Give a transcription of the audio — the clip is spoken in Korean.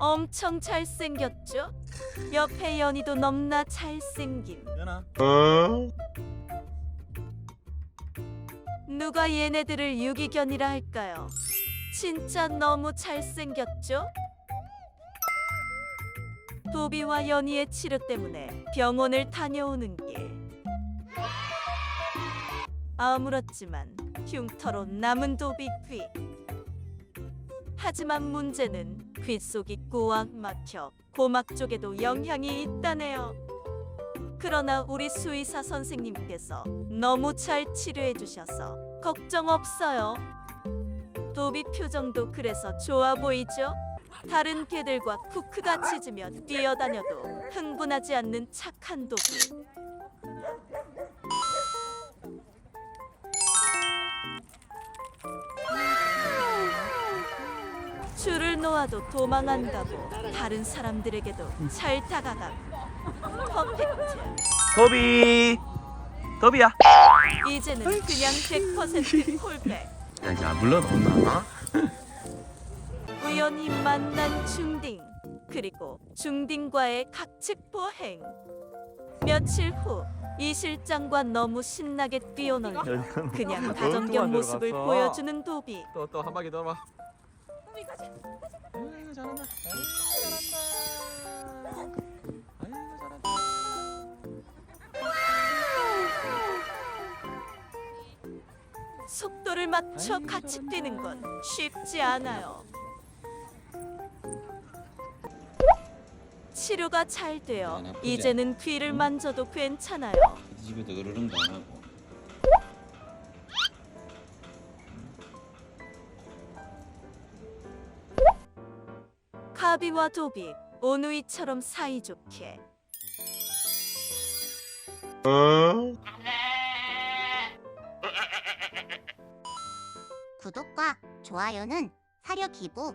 엄청 잘생겼죠? 옆에 연희도 넘나 잘생김. 연아 누가 얘네들을 유기견이라 할까요? 진짜 너무 잘생겼죠? 도비와 연희의 치료 때문에 병원을 다녀오는 길. 아물었지만 흉터로 남은 도비 귀. 하지만 문제는 귀 속이 꽉 막혀 고막 쪽에도 영향이 있다네요. 그러나 우리 수의사 선생님께서 너무 잘 치료해 주셔서 걱정 없어요. 도비 표정도 그래서 좋아 보이죠? 다른 개들과 쿠크같이 즈며 뛰어다녀도 흥분하지 않는 착한 도비. 줄을 놓아도 도망한다고 다른 사람들에게도 잘 다가가고 퍼펙트. 도비 도비야 이제는 그냥 100% 콜백. 야 이제 안 불러놓나? 어? 우연히 만난 중딩 그리고 중딩과의 각측 보행. 며칠 후 이 실장과 너무 신나게 뛰어놀며 그냥 다정견 모습을 보여주는 도비. 또또 한 바퀴 돌아 봐 아이고 잘한다 아이고 잘한다. 속도를 맞춰 같이 뛰는 건 쉽지 않아요. 치료가 잘 되어 안 아프지? 이제는 귀를 만져도 괜찮아요. 집에도 으르렁도 안 하고 카비와 도비, 오누이처럼 사이좋게. 구독과 좋아요는 사료 기부